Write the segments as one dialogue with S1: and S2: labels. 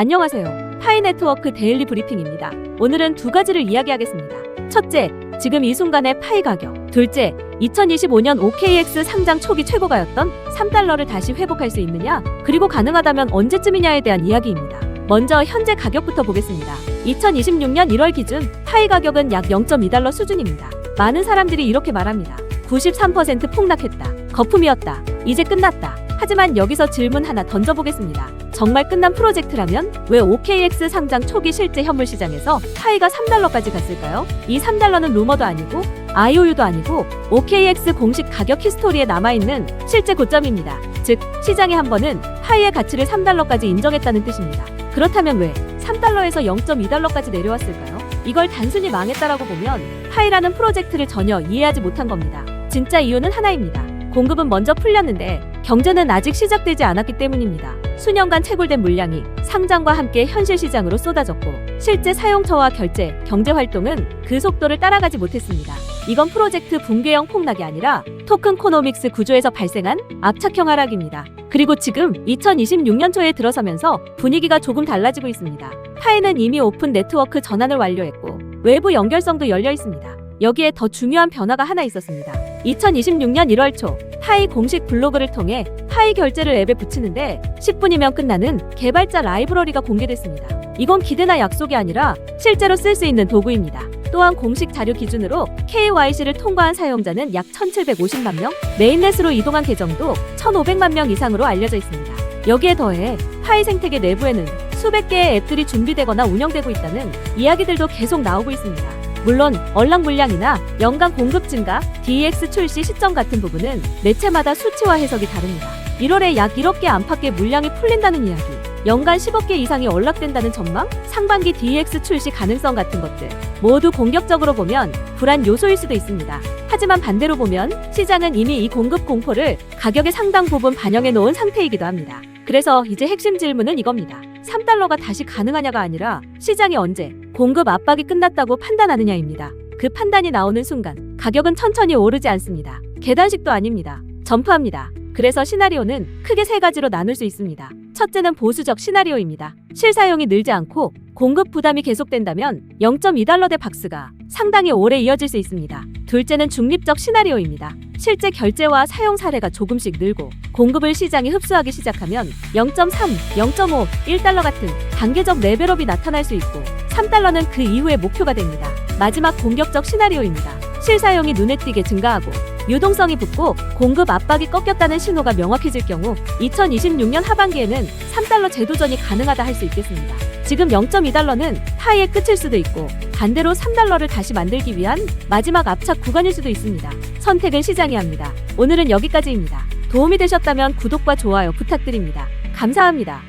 S1: 안녕하세요. 파이 네트워크 데일리 브리핑입니다. 오늘은 두 가지를 이야기하겠습니다. 첫째, 지금 이 순간의 파이 가격. 둘째, 2025년 OKX 상장 초기 최고가였던 3달러를 다시 회복할 수 있느냐? 그리고 가능하다면 언제쯤이냐에 대한 이야기입니다. 먼저 현재 가격부터 보겠습니다. 2026년 1월 기준 파이 가격은 약 0.2달러 수준입니다. 많은 사람들이 이렇게 말합니다. 93% 폭락했다. 거품이었다. 이제 끝났다. 하지만 여기서 질문 하나 던져보겠습니다. 정말 끝난 프로젝트라면 왜 OKX 상장 초기 실제 현물 시장에서 파이가 3달러까지 갔을까요? 이 3달러는 루머도 아니고 IOU도 아니고 OKX 공식 가격 히스토리에 남아있는 실제 고점입니다. 즉, 시장이 한 번은 파이의 가치를 3달러까지 인정했다는 뜻입니다. 그렇다면 왜 3달러에서 0.2달러까지 내려왔을까요? 이걸 단순히 망했다라고 보면 파이라는 프로젝트를 전혀 이해하지 못한 겁니다. 진짜 이유는 하나입니다. 공급은 먼저 풀렸는데 경제는 아직 시작되지 않았기 때문입니다. 수년간 채굴된 물량이 상장과 함께 현실 시장으로 쏟아졌고 실제 사용처와 결제, 경제 활동은 그 속도를 따라가지 못했습니다. 이건 프로젝트 붕괴형 폭락이 아니라 토큰 코노믹스 구조에서 발생한 압착형 하락입니다. 그리고 지금 2026년 초에 들어서면서 분위기가 조금 달라지고 있습니다. 파이는 이미 오픈 네트워크 전환을 완료했고 외부 연결성도 열려 있습니다. 여기에 더 중요한 변화가 하나 있었습니다. 2026년 1월 초 파이 공식 블로그를 통해 파이 결제를 앱에 붙이는데 10분이면 끝나는 개발자 라이브러리가 공개됐습니다. 이건 기대나 약속이 아니라 실제로 쓸 수 있는 도구입니다. 또한 공식 자료 기준으로 KYC를 통과한 사용자는 약 1,750만 명, 메인넷으로 이동한 계정도 1,500만 명 이상으로 알려져 있습니다. 여기에 더해 파이 생태계 내부에는 수백 개의 앱들이 준비되거나 운영되고 있다는 이야기들도 계속 나오고 있습니다. 물론 얼락 물량이나 연간 공급 증가, DX 출시 시점 같은 부분은 매체마다 수치와 해석이 다릅니다. 1월에 약 1억 개 안팎의 물량이 풀린다는 이야기, 연간 10억 개 이상이 언락된다는 전망, 상반기 DX 출시 가능성 같은 것들 모두 공격적으로 보면 불안 요소일 수도 있습니다. 하지만 반대로 보면 시장은 이미 이 공급 공포를 가격의 상당 부분 반영해 놓은 상태이기도 합니다. 그래서 이제 핵심 질문은 이겁니다. 3달러가 다시 가능하냐가 아니라 시장이 언제 공급 압박이 끝났다고 판단하느냐입니다. 그 판단이 나오는 순간 가격은 천천히 오르지 않습니다. 계단식도 아닙니다. 점프합니다. 그래서 시나리오는 크게 세 가지로 나눌 수 있습니다. 첫째는 보수적 시나리오입니다. 실사용이 늘지 않고 공급 부담이 계속된다면 0.2달러 대 박스가 상당히 오래 이어질 수 있습니다. 둘째는 중립적 시나리오입니다. 실제 결제와 사용 사례가 조금씩 늘고 공급을 시장이 흡수하기 시작하면 0.3, 0.5, 1달러 같은 단계적 레벨업이 나타날 수 있고 3달러는 그 이후의 목표가 됩니다. 마지막 공격적 시나리오입니다. 실사용이 눈에 띄게 증가하고 유동성이 붙고 공급 압박이 꺾였다는 신호가 명확해질 경우 2026년 하반기에는 3달러 재도전이 가능하다 할 수 있겠습니다. 지금 0.2달러는 파이의 끝일 수도 있고 반대로 3달러를 다시 만들기 위한 마지막 압착 구간일 수도 있습니다. 선택은 시장이 합니다. 오늘은 여기까지입니다. 도움이 되셨다면 구독과 좋아요 부탁드립니다. 감사합니다.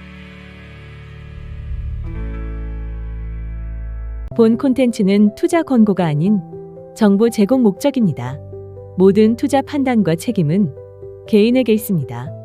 S2: 본 콘텐츠는 투자 권고가 아닌 정보 제공 목적입니다. 모든 투자 판단과 책임은 개인에게 있습니다.